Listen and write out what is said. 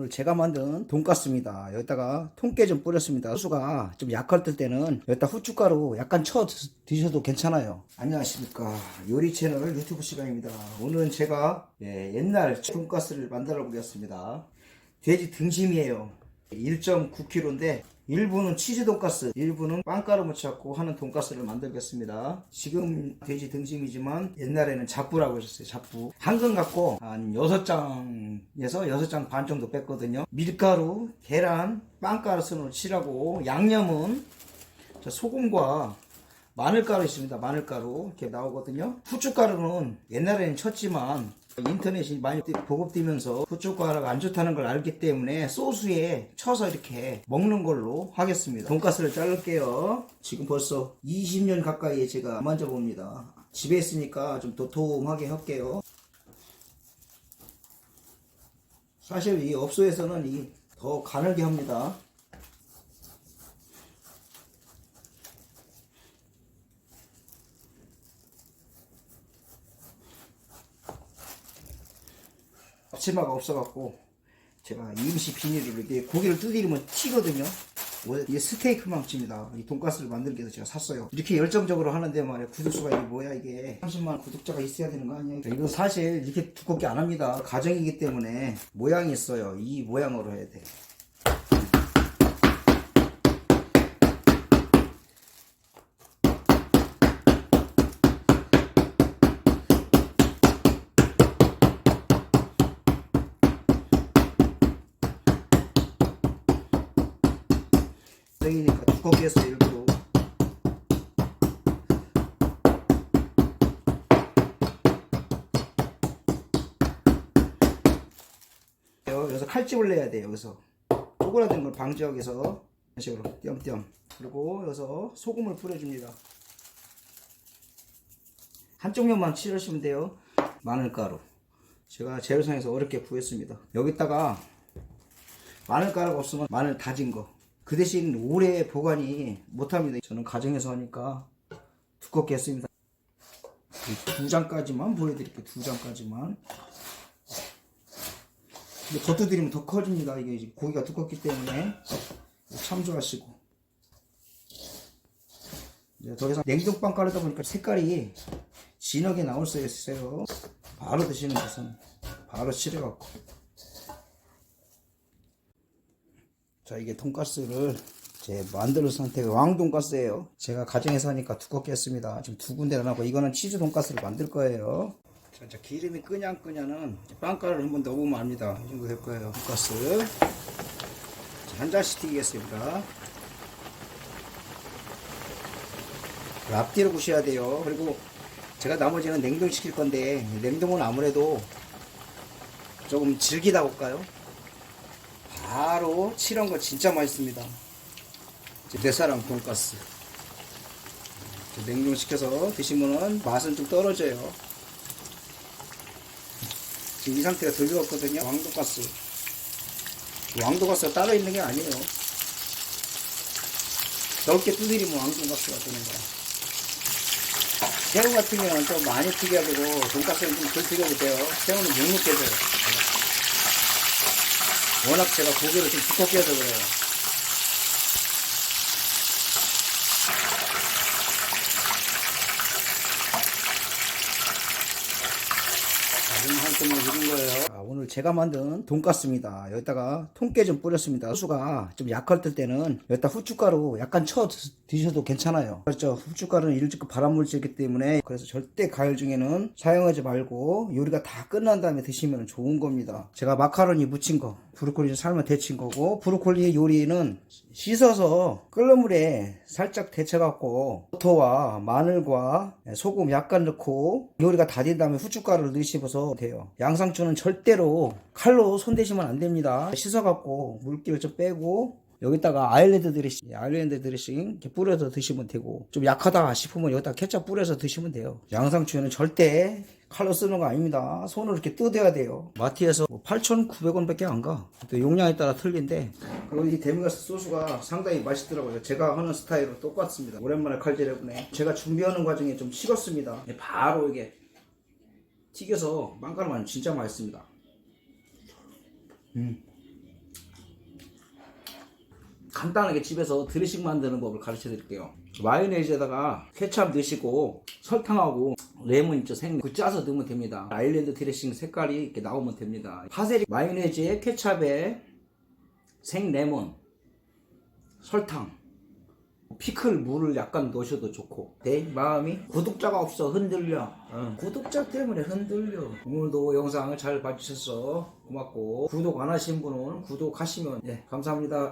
오늘 제가 만든 돈가스입니다. 여기다가 통깨 좀 뿌렸습니다. 소스가 좀 약할 때는 여기다 후춧가루 약간 쳐 드- 드셔도 괜찮아요. 안녕하십니까. 요리 채널 유튜브 시간입니다. 오늘은 제가 예, 옛날 돈가스를 만들어 보겠습니다. 돼지 등심이에요. 1.9kg인데 일부는 치즈 돈가스, 일부는 빵가루 묻혀갖고 하는 돈가스를 만들겠습니다. 지금 돼지 등심이지만 옛날에는 잡부라고 하셨어요. 잡부. 한 근 갖고 한 6장에서 6장 반 정도 뺐거든요. 밀가루, 계란, 빵가루 순으로 칠하고 양념은 자, 소금과 마늘가루 있습니다. 마늘가루 이렇게 나오거든요. 후춧가루는 옛날에는 쳤지만 인터넷이 많이 보급되면서 후춧가루가 안 좋다는 걸 알기 때문에 소스에 쳐서 이렇게 먹는 걸로 하겠습니다. 돈가스를 자를게요. 지금 벌써 20년 가까이 제가 만져봅니다. 집에 있으니까 좀 도톰하게 할게요. 사실 이 업소에서는 이 더 가늘게 합니다. 앞치마가 없어갖고 제가 임시 비닐로 이렇게 고기를 두드리면 튀거든요. 원래 이게 스테이크 망치입니다. 이 돈가스를 만들기 위해서 제가 샀어요. 이렇게 열정적으로 하는데 말이야 구독수가 이게 뭐야 이게 30만 구독자가 있어야 되는 거 아니야? 이거 사실 이렇게 두껍게 안 합니다. 가정이기 때문에 모양이 있어요. 이 모양으로 해야 돼. 가정이니까 두껍게 했어요 일부러. 여기서 칼집을 내야 돼요 여기서. 쪼그라든 걸 방지하기 위해서 이런 식으로 띄엄띄엄. 그리고 여기서 소금을 뿌려줍니다. 한쪽 면만 칠하시면 돼요. 마늘가루. 제가 재료상에서 어렵게 구했습니다. 여기다가 마늘가루가 없으면 마늘 다진 거 그 대신 오래 보관이 못합니다 저는 가정에서 하니까 두껍게 했습니다 이두 장까지만 보여드릴게요 두 장까지만 근데 더 두드리면 더 커집니다. 이게 이제 고기가 두껍기 때문에 참조하시고. 이제 더 이상 냉동빵 깔다 보니까 색깔이 진하게 나올 수 있어요. 바로 드시는 것은 바로 칠해갖고. 자, 이게 돈가스를 제 만들어 상태가 왕돈가스예요. 제가 가정에서 하니까 두껍게 했습니다. 지금 두 군데가 나고 이거는 치즈 돈가스를 만들 거예요. 자, 이제 기름이 끄냥 끄냐는 빵가루를 한번 넣어보면 압니다. 이 정도 될 거예요. 돈가스. 자, 한 잔씩 튀기겠습니다. 그 앞뒤로 부셔야 돼요. 그리고 제가 나머지는 냉동시킬 건데 냉동은 아무래도 조금 질기다 볼까요? 바로 칠한 거 진짜 맛있습니다. 내 사랑 돈가스. 냉동시켜서 드시면은 맛은 좀 떨어져요. 지금 이 상태가 덜 익었거든요. 왕돈가스. 왕돈가스가 따로 있는 게 아니에요. 넓게 두드리면 왕돈가스가 되는 거야. 새우 같은 경우는 좀 많이 튀겨야 되고, 돈가스는 좀덜 튀겨도 돼요. 새우는 눅눅해져요. 워낙 제가 고기를 좀 두껍게 해서 그래요. 지금 한 끈을 익은 거예요. 아, 오늘 제가 만든 돈가스입니다. 여기다가 통깨 좀 뿌렸습니다. 소스가 좀 약할 때는 여기다 후춧가루 약간 쳐 드- 드셔도 괜찮아요. 그렇죠. 후춧가루는 일찍 발암물질이기 때문에 그래서 절대 가열 중에는 사용하지 말고 요리가 다 끝난 다음에 드시면 좋은 겁니다. 제가 마카로니 무친 거, 브로콜리 삶아 데친 거고 브로콜리 요리는 씻어서 끓는 물에 살짝 데쳐갖고 버터와 마늘과 소금 약간 넣고 요리가 다 된 다음에 후춧가루를 넣으셔서 돼요. 양상추는 절대 로 칼로 손대시면 안 됩니다. 씻어갖고 물기를 좀 빼고 여기다가 아일랜드 드레싱, 아일랜드 드레싱 이렇게 뿌려서 드시면 되고 좀 약하다 싶으면 여기다 케첩 뿌려서 드시면 돼요. 양상추는 절대 칼로 쓰는 거 아닙니다. 손으로 이렇게 뜯어야 돼요. 마트에서 뭐 8,900원밖에 안 가. 또 용량에 따라 틀린데 그리고 이 데미가스 소스가 상당히 맛있더라고요. 제가 하는 스타일로 똑같습니다. 오랜만에 칼질해보네. 제가 준비하는 과정에 좀 식었습니다. 바로 이게 튀겨서 빵가루만 진짜 맛있습니다. 음. 간단하게 집에서 드레싱 만드는 법을 가르쳐 드릴게요. 마요네즈에다가 케찹 넣으시고 설탕하고 레몬 있죠 생그 그 짜서 넣으면 됩니다. 아일랜드 드레싱 색깔이 이렇게 나오면 됩니다. 파세리 마요네즈에 케찹에 생 레몬 설탕 피클 물을 약간 넣으셔도 좋고. 내 마음이 구독자가 없어 흔들려. 어, 구독자 때문에 흔들려. 오늘도 영상을 잘 봐주셔서 고맙고. 구독 안 하신 분은 구독하시면 예 감사합니다